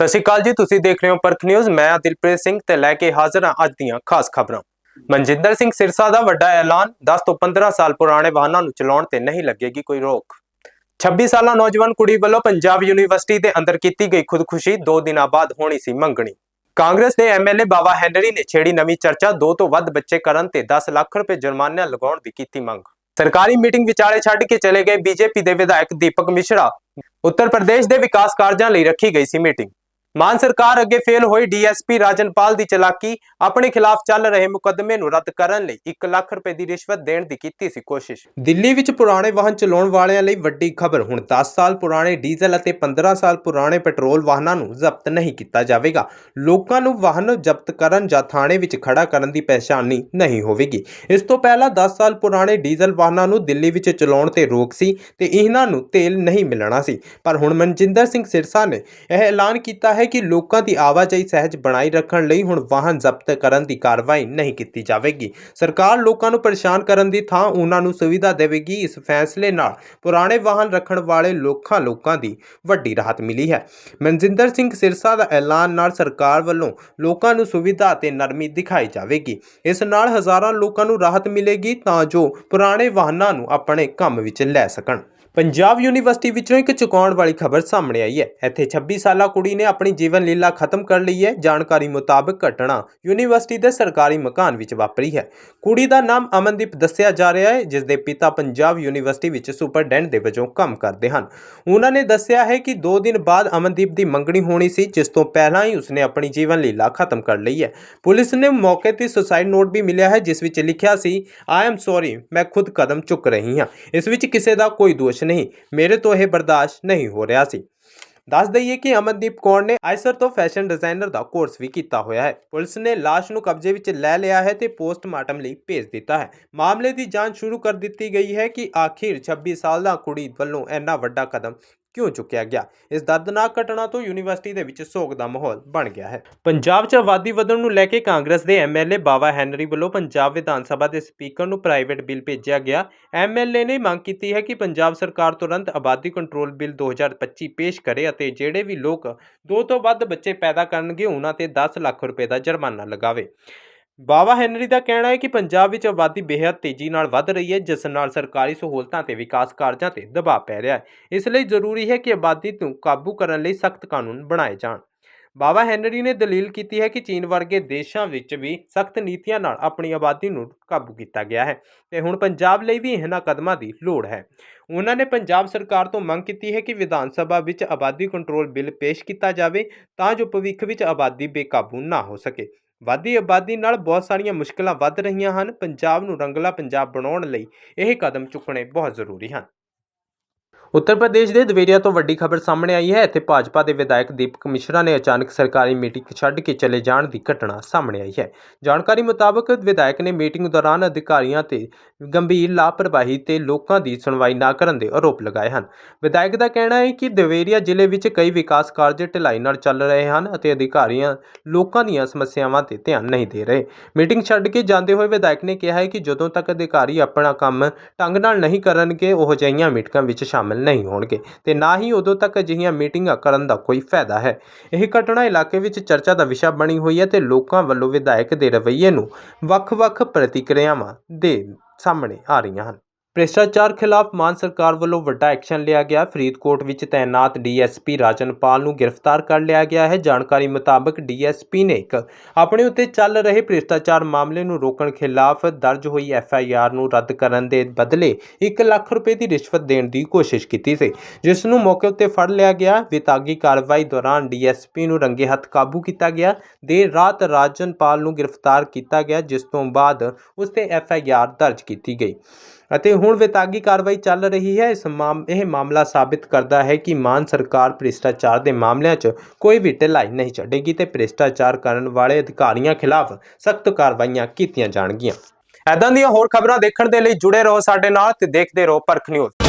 ਸਤਿ ਸ਼੍ਰੀ ਅਕਾਲ ਜੀ, ਤੁਸੀਂ ਦੇਖ ਰਹੇ ਹੋ ਪਰਖ ਨਿਊਜ਼। ਮੈਂ ਦਿਲਪ੍ਰੀਤ ਸਿੰਘ ਤੇ ਲੈ ਕੇ ਹਾਜ਼ਰ ਹਾਂ ਅੱਜ ਦੀਆਂ ਖਾਸ ਖਬਰਾਂ। ਮਨਜਿੰਦਰ ਸਿੰਘ ਸਿਰਸਾ ਦਾ ਵੱਡਾ ਐਲਾਨ 10 ਤੋਂ 15 ਸਾਲ ਪੁਰਾਣੇ ਵਾਹਨਾਂ ਨੂੰ ਚਲਾਉਣ ਤੇ ਨਹੀਂ ਲੱਗੇਗੀ ਕੋਈ ਰੋਕ। 26 ਸਾਲਾ ਨੌਜਵਾਨ ਕੁੜੀ ਵੱਲੋਂ ਪੰਜਾਬ ਯੂਨੀਵਰਸਿਟੀ ਦੇ ਅੰਦਰ ਕੀਤੀ ਗਈ ਖੁਦਕੁਸ਼ੀ 2 ਦਿਨਾਂ ਬਾਅਦ ਹੋਣੀ ਸੀ ਮੰਗਣੀ। ਕਾਂਗਰਸ ਦੇ ਐਮਐਲਏ ਬਾਬਾ ਹੈਨਰੀ ਨੇ ਛੇੜੀ ਨਵੀਂ ਚਰਚਾ 2 ਤੋਂ ਵੱਧ ਬੱਚੇ ਕਰਨ ਤੇ 10 ਲੱਖ ਰੁਪਏ ਜੁਰਮਾਨਾ ਲਗਾਉਣ ਦੀ ਕੀਤੀ ਮੰਗ। ਸਰਕਾਰੀ ਮੀਟਿੰਗ ਵਿਚਾਲੇ ਛੱਡ ਕੇ ਚਲੇ ਗਏ ਬੀਜੇਪੀ ਦੇ ਵਿਧਾਇਕ ਦੀਪਕ ਮਿਸ਼ਰਾ। ਉੱਤਰ ਪ੍ਰਦੇਸ਼ ਦੇ ਵਿਕਾਸ ਕਾਰਜਾਂ ਲਈ ਰੱਖੀ ਗਈ ਸੀ ਮੀਟਿੰਗ। ਮਾਨ ਸਰਕਾਰ ਅੱਗੇ ਫੇਲ ਹੋਈ ਡੀਐਸਪੀ ਰਾਜਨਪਾਲ ਦੀ ਚਲਾਕੀ, ਆਪਣੇ ਖਿਲਾਫ ਚੱਲ ਰਹੇ ਮੁਕੱਦਮੇ ਨੂੰ ਰੱਦ ਕਰਨ ਲਈ 1 ਲੱਖ ਰੁਪਏ ਦੀ ਰਿਸ਼ਵਤ ਦੇਣ ਦੀ ਕੀਤੀ ਸੀ ਕੋਸ਼ਿਸ਼। ਦਿੱਲੀ ਵਿੱਚ ਪੁਰਾਣੇ ਵਾਹਨ ਚਲਾਉਣ ਵਾਲਿਆਂ ਲਈ ਵੱਡੀ ਖਬਰ, ਹੁਣ 10 ਸਾਲ ਪੁਰਾਣੇ ਡੀਜ਼ਲ ਅਤੇ 15 ਸਾਲ ਪੁਰਾਣੇ ਪੈਟਰੋਲ ਵਾਹਨਾਂ ਨੂੰ ਜ਼ਬਤ ਨਹੀਂ ਕੀਤਾ ਜਾਵੇਗਾ। ਲੋਕਾਂ ਨੂੰ ਵਾਹਨ ਜ਼ਬਤ ਕਰਨ ਜਾਂ ਥਾਣੇ ਵਿੱਚ ਖੜਾ ਕਰਨ ਦੀ ਪਛਾਣੀ ਨਹੀਂ ਹੋਵੇਗੀ। ਇਸ ਤੋਂ ਪਹਿਲਾਂ 10 ਸਾਲ ਪੁਰਾਣੇ ਡੀਜ਼ਲ ਵਾਹਨਾਂ ਨੂੰ ਦਿੱਲੀ ਵਿੱਚ ਚਲਾਉਣ ਤੇ ਰੋਕ ਸੀ ਤੇ ਇਹਨਾਂ ਨੂੰ ਤੇਲ ਨਹੀਂ ਮਿਲਣਾ ਸੀ। ਪਰ ਹੁਣ ਮਨਜਿੰਦਰ ਸਿੰਘ ਸਿਰਸਾ ਨੇ ਇਹ ਐਲਾਨ ਕੀਤਾ ਹੈ ਕਿ ਲੋਕਾਂ ਦੀ ਆਵਾਜਾਈ ਸਹਿਜ ਬਣਾਈ ਰੱਖਣ ਲਈ ਹੁਣ ਵਾਹਨ ਜ਼ਬਤ ਕਰਨ ਦੀ ਕਾਰਵਾਈ ਨਹੀਂ ਕੀਤੀ ਜਾਵੇਗੀ। ਸਰਕਾਰ ਲੋਕਾਂ ਨੂੰ ਪਰੇਸ਼ਾਨ ਕਰਨ ਦੀ ਥਾਂ ਉਹਨਾਂ ਨੂੰ ਸੁਵਿਧਾ ਦੇਵੇਗੀ। ਇਸ ਫੈਸਲੇ ਨਾਲ ਪੁਰਾਣੇ ਵਾਹਨ ਰੱਖਣ ਵਾਲੇ ਲੋਕਾਂ ਲੋਕਾਂ ਦੀ ਵੱਡੀ ਰਾਹਤ ਮਿਲੀ ਹੈ। ਮਨਜਿੰਦਰ ਸਿੰਘ ਸਿਰਸਾ ਦਾ ਐਲਾਨ ਨਾਲ ਸਰਕਾਰ ਵੱਲੋਂ ਲੋਕਾਂ ਨੂੰ ਸੁਵਿਧਾ ਅਤੇ ਨਰਮੀ ਦਿਖਾਈ ਜਾਵੇਗੀ। ਇਸ ਨਾਲ ਹਜ਼ਾਰਾਂ ਲੋਕਾਂ ਨੂੰ ਰਾਹਤ ਮਿਲੇਗੀ ਤਾਂ ਜੋ ਪੁਰਾਣੇ ਵਾਹਨਾਂ ਨੂੰ ਆਪਣੇ ਕੰਮ ਵਿੱਚ ਲੈ ਸਕਣ। ਪੰਜਾਬ ਯੂਨੀਵਰਸਿਟੀ ਵਿੱਚੋਂ ਇੱਕ ਚੁਕਾਉਣ ਵਾਲੀ ਖਬਰ ਸਾਹਮਣੇ ਆਈ ਹੈ। ਇੱਥੇ 26 ਸਾਲਾ ਕੁੜੀ ਨੇ ਆਪਣੀ ਜੀਵਨ ਲੀਲਾ ਖਤਮ ਕਰ ਲਈ ਹੈ। ਜਾਣਕਾਰੀ ਮੁਤਾਬਕ ਘਟਨਾ ਯੂਨੀਵਰਸਿਟੀ ਦੇ ਸਰਕਾਰੀ ਮਕਾਨ ਵਿੱਚ ਵਾਪਰੀ ਹੈ। ਕੁੜੀ ਦਾ ਨਾਮ ਅਮਨਦੀਪ ਦੱਸਿਆ ਜਾ ਰਿਹਾ ਹੈ ਜਿਸ ਦੇ ਪਿਤਾ ਪੰਜਾਬ ਯੂਨੀਵਰਸਿਟੀ ਵਿੱਚ ਸੁਪਰਡੈਂਟ ਦੇ ਵਜੋਂ ਕੰਮ ਕਰਦੇ ਹਨ। ਉਹਨਾਂ ਨੇ ਦੱਸਿਆ ਹੈ ਕਿ 2 ਦਿਨ ਬਾਅਦ ਅਮਨਦੀਪ ਦੀ ਮੰਗਣੀ ਹੋਣੀ ਸੀ, ਜਿਸ ਤੋਂ ਪਹਿਲਾਂ ਹੀ ਉਸਨੇ ਆਪਣੀ ਜੀਵਨ ਲੀਲਾ ਖਤਮ ਕਰ ਲਈ ਹੈ। ਪੁਲਿਸ ਨੇ ਮੌਕੇ ਤੇ ਸੁਸਾਈਡ ਨੋਟ ਵੀ ਮਿਲਿਆ ਹੈ, ਜਿਸ ਵਿੱਚ ਲਿਖਿਆ ਸੀ ਆਈ ਐਮ ਸੌਰੀ ਮੈਂ ਖੁਦ ਕਦਮ ਚੁੱਕ ਰਹੀ ਹਾਂ। ਇਸ ਵਿੱਚ ਕਿਸੇ ਦਾ ਕੋਈ ਦੋਸ਼ ਨਹੀਂ। ਮੇਰੇ ਤੋਂ ਇਹ ਬਰਦਾਸ਼ਤ ਨਹੀਂ ਹੋ ਰਿਹਾ ਸੀ। ਦੱਸ ਦਈਏ ਕਿ ਅਮਨਦੀਪ ਕੌਰ ਨੇ ਆਈਸਰ ਤੋਂ ਫੈਸ਼ਨ ਡਿਜ਼ਾਈਨਰ ਦਾ ਕੋਰਸ ਵੀ ਕੀਤਾ ਹੋਇਆ ਹੈ। ਪੁਲਿਸ ਨੇ ਲਾਸ਼ ਨੂੰ ਕਬਜ਼ੇ ਵਿੱਚ ਲੈ ਲਿਆ ਹੈ ਤੇ ਪੋਸਟਮਾਰਟਮ ਲਈ ਭੇਜ ਦਿੱਤਾ ਹੈ। ਮਾਮਲੇ ਦੀ ਜਾਂਚ ਸ਼ੁਰੂ ਕਰ ਦਿੱਤੀ ਗਈ ਹੈ ਕਿ ਆਖਿਰ 26 ਸਾਲ ਦਾ ਕੁੜੀ ਵੱਲੋਂ ਇੰਨਾ ਵੱਡਾ ਕਦਮ ਕਿਉਂ ਚੁੱਕਿਆ ਗਿਆ? ਇਸ ਦਰਦਨਾਕ ਘਟਨਾ ਤੋਂ ਯੂਨੀਵਰਸਿਟੀ ਦੇ ਵਿੱਚ ਸੋਗ ਦਾ ਮਾਹੌਲ ਬਣ ਗਿਆ ਹੈ। ਪੰਜਾਬ 'ਚ ਆਬਾਦੀ ਵਧਣ ਨੂੰ ਲੈ ਕੇ ਕਾਂਗਰਸ ਦੇ ਐਮਐਲਏ ਬਾਵਾ ਹੈਨਰੀ ਵੱਲੋਂ ਪੰਜਾਬ ਵਿਧਾਨ ਸਭਾ ਦੇ ਸਪੀਕਰ ਨੂੰ ਪ੍ਰਾਈਵੇਟ ਬਿੱਲ ਭੇਜਿਆ ਗਿਆ। ਐਮਐਲਏ ਨੇ ਮੰਗ ਕੀਤੀ ਹੈ ਕਿ ਪੰਜਾਬ ਸਰਕਾਰ ਤੁਰੰਤ ਆਬਾਦੀ ਕੰਟਰੋਲ ਬਿੱਲ 2025 ਪੇਸ਼ ਕਰੇ ਅਤੇ ਜਿਹੜੇ ਵੀ ਲੋਕ ਦੋ ਤੋਂ ਵੱਧ ਬੱਚੇ ਪੈਦਾ ਕਰਨਗੇ, ਉਹਨਾਂ ਤੇ 10 ਲੱਖ ਰੁਪਏ ਦਾ ਜੁਰਮਾਨਾ ਲਗਾਵੇ। ਬਾਵਾ ਹੈਨਰੀ ਦਾ ਕਹਿਣਾ ਹੈ ਕਿ ਪੰਜਾਬ ਵਿੱਚ ਆਬਾਦੀ ਬੇਹੱਦ ਤੇਜ਼ੀ ਨਾਲ ਵੱਧ ਰਹੀ ਹੈ, ਜਿਸ ਨਾਲ ਸਰਕਾਰੀ ਸਹੂਲਤਾਂ ਤੇ ਵਿਕਾਸ ਕਾਰਜਾਂ ਤੇ ਦਬਾਅ ਪੈ ਰਿਹਾ ਹੈ। ਇਸ ਲਈ ਜ਼ਰੂਰੀ ਹੈ ਕਿ ਆਬਾਦੀ ਨੂੰ ਕਾਬੂ ਕਰਨ ਲਈ ਸਖਤ ਕਾਨੂੰਨ ਬਣਾਏ ਜਾਣ। ਬਾਵਾ ਹੈਨਰੀ ਨੇ ਦਲੀਲ ਕੀਤੀ ਹੈ ਕਿ ਚੀਨ ਵਰਗੇ ਦੇਸ਼ਾਂ ਵਿੱਚ ਵੀ ਸਖਤ ਨੀਤੀਆਂ ਨਾਲ ਆਪਣੀ ਆਬਾਦੀ ਨੂੰ ਕਾਬੂ ਕੀਤਾ ਗਿਆ ਹੈ ਤੇ ਹੁਣ ਪੰਜਾਬ ਲਈ ਵੀ ਇਹਨਾਂ ਕਦਮਾਂ ਦੀ ਲੋੜ ਹੈ। ਉਹਨਾਂ ਨੇ ਪੰਜਾਬ ਸਰਕਾਰ ਤੋਂ ਮੰਗ ਕੀਤੀ ਹੈ ਕਿ ਵਿਧਾਨ ਸਭਾ ਵਿੱਚ ਆਬਾਦੀ ਕੰਟਰੋਲ ਬਿੱਲ ਪੇਸ਼ ਕੀਤਾ ਜਾਵੇ ਤਾਂ ਜੋ ਭਵਿੱਖ ਵਿੱਚ ਆਬਾਦੀ ਬੇਕਾਬੂ ਨਾ ਹੋ ਸਕੇ। ਵਾਧੀ ਆਬਾਦੀ ਨਾਲ ਬਹੁਤ ਸਾਰੀਆਂ ਮੁਸ਼ਕਲਾਂ ਵੱਧ ਰਹੀਆਂ ਹਨ। ਪੰਜਾਬ ਨੂੰ ਰੰਗਲਾ ਪੰਜਾਬ ਬਣਾਉਣ ਲਈ ਇਹ ਕਦਮ ਚੁੱਕਣੇ ਬਹੁਤ ਜ਼ਰੂਰੀ ਹਨ। ਉੱਤਰ ਪ੍ਰਦੇਸ਼ ਦੇ ਦਵੇਰੀਆ ਤੋਂ ਵੱਡੀ ਖਬਰ ਸਾਹਮਣੇ ਆਈ ਹੈ। ਇੱਥੇ ਭਾਜਪਾ ਦੇ ਵਿਧਾਇਕ ਦੀਪਕ ਮਿਸ਼ਰਾ ਨੇ ਅਚਾਨਕ ਸਰਕਾਰੀ ਮੀਟਿੰਗ ਛੱਡ ਕੇ ਚਲੇ ਜਾਣ ਦੀ ਘਟਨਾ ਸਾਹਮਣੇ ਆਈ ਹੈ। ਜਾਣਕਾਰੀ ਮੁਤਾਬਕ ਵਿਧਾਇਕ ਨੇ ਮੀਟਿੰਗ ਦੌਰਾਨ ਅਧਿਕਾਰੀਆਂ ਤੇ ਗੰਭੀਰ ਲਾਪਰਵਾਹੀ ਤੇ ਲੋਕਾਂ ਦੀ ਸੁਣਵਾਈ ਨਾ ਕਰਨ ਦੇ ਆਰੋਪ ਲਗਾਏ ਹਨ। ਵਿਧਾਇਕ ਦਾ ਕਹਿਣਾ ਹੈ ਕਿ ਦਵੇਰੀਆ ਜ਼ਿਲ੍ਹੇ ਵਿੱਚ ਕਈ ਵਿਕਾਸ ਕਾਰਜ ਢਿਲਾਈ ਨਾਲ ਚੱਲ ਰਹੇ ਹਨ ਅਤੇ ਅਧਿਕਾਰੀਆਂ ਲੋਕਾਂ ਦੀਆਂ ਸਮੱਸਿਆਵਾਂ ਤੇ ਧਿਆਨ ਨਹੀਂ ਦੇ ਰਹੇ। ਮੀਟਿੰਗ ਛੱਡ ਕੇ ਜਾਂਦੇ ਹੋਏ ਵਿਧਾਇਕ ਨੇ ਕਿਹਾ ਹੈ ਕਿ ਜਦੋਂ ਤੱਕ ਅਧਿਕਾਰੀ ਆਪਣਾ ਕੰਮ ਢੰਗ ਨਾਲ ਨਹੀਂ ਕਰਨਗੇ, ਉਹ ਅਜਿਹੀਆਂ ਮੀਟਿੰਗਾਂ ਵਿੱਚ ਸ਼ਾਮਲ ਨਹੀਂ ਹੋਣਗੇ ਤੇ ਨਾ ਹੀ ਉਦੋਂ ਤੱਕ ਅਜਿਹੀਆਂ ਮੀਟਿੰਗਾਂ ਕਰਨ ਦਾ ਕੋਈ ਫਾਇਦਾ ਹੈ। ਇਹ ਘਟਨਾ ਇਲਾਕੇ ਵਿੱਚ ਚਰਚਾ ਦਾ ਵਿਸ਼ਾ ਬਣੀ ਹੋਈ ਹੈ ਤੇ ਲੋਕਾਂ ਵੱਲੋਂ ਵਿਧਾਇਕ ਦੇ ਰਵੱਈਏ ਨੂੰ ਵੱਖ-ਵੱਖ ਪ੍ਰਤੀਕਿਰਿਆਵਾਂ ਦੇ ਸਾਹਮਣੇ ਆ ਰਹੀਆਂ ਹਨ। ਭ੍ਰਿਸ਼ਟਾਚਾਰ ਖਿਲਾਫ ਮਾਨ ਸਰਕਾਰ ਵੱਲੋਂ ਵੱਡਾ ਐਕਸ਼ਨ ਲਿਆ ਗਿਆ। ਫਰੀਦਕੋਟ ਵਿੱਚ ਤਾਇਨਾਤ ਡੀਐਸਪੀ ਰਾਜਨਪਾਲ ਨੂੰ ਗ੍ਰਿਫਤਾਰ ਕਰ ਲਿਆ ਗਿਆ ਹੈ। ਜਾਣਕਾਰੀ ਮੁਤਾਬਕ ਡੀਐਸਪੀ ਨੇ ਇੱਕ ਆਪਣੇ ਉੱਤੇ ਚੱਲ ਰਹੇ ਭ੍ਰਿਸ਼ਟਾਚਾਰ ਮਾਮਲੇ ਨੂੰ ਰੋਕਣ ਖਿਲਾਫ ਦਰਜ ਹੋਈ ਐਫਆਈਆਰ ਨੂੰ ਰੱਦ ਕਰਨ ਦੇ ਬਦਲੇ 1 ਲੱਖ ਰੁਪਏ ਦੀ ਰਿਸ਼ਵਤ ਦੇਣ ਦੀ ਕੋਸ਼ਿਸ਼ ਕੀਤੀ ਸੀ। ਜਿਸ ਨੂੰ ਮੌਕੇ ਉੱਤੇ ਫੜ ਲਿਆ ਗਿਆ। ਵਿਤਾਗੀ ਕਾਰਵਾਈ ਦੌਰਾਨ ਡੀਐਸਪੀ ਨੂੰ ਰੰਗੇ ਹੱਥ ਕਾਬੂ ਕੀਤਾ ਗਿਆ। ਦੇਰ ਰਾਤ ਰਾਜਨਪਾਲ ਨੂੰ ਗ੍ਰਿਫਤਾਰ ਕੀਤਾ ਗਿਆ, ਜਿਸ ਤੋਂ ਬਾਅਦ ਉਸ ਤੇ ਐਫਆਈਆਰ ਦਰਜ ਕੀਤੀ ਗਈ। ਅਤੇ ਹੁਣ ਵਿਤਾਗੀ ਕਾਰਵਾਈ ਚੱਲ ਰਹੀ ਹੈ। ਇਸ ਇਹ ਮਾਮਲਾ ਸਾਬਿਤ ਕਰਦਾ ਹੈ ਕਿ ਮਾਨ ਸਰਕਾਰ ਭ੍ਰਿਸ਼ਟਾਚਾਰ ਦੇ ਮਾਮਲਿਆਂ 'ਚ ਕੋਈ ਵੀ ਢਿਲਾਈ ਨਹੀਂ ਛੱਡੇਗੀ ਤੇ ਭ੍ਰਿਸ਼ਟਾਚਾਰ ਕਰਨ ਵਾਲੇ ਅਧਿਕਾਰੀਆਂ ਖਿਲਾਫ ਸਖਤ ਕਾਰਵਾਈਆਂ ਕੀਤੀਆਂ ਜਾਣਗੀਆਂ। ਐਦਾਂ ਦੀਆਂ ਹੋਰ ਖਬਰਾਂ ਦੇਖਣ ਦੇ ਲਈ ਜੁੜੇ ਰਹੋ ਸਾਡੇ ਨਾਲ ਤੇ ਦੇਖਦੇ ਰਹੋ ਪਰਖ ਨਿਊਜ਼।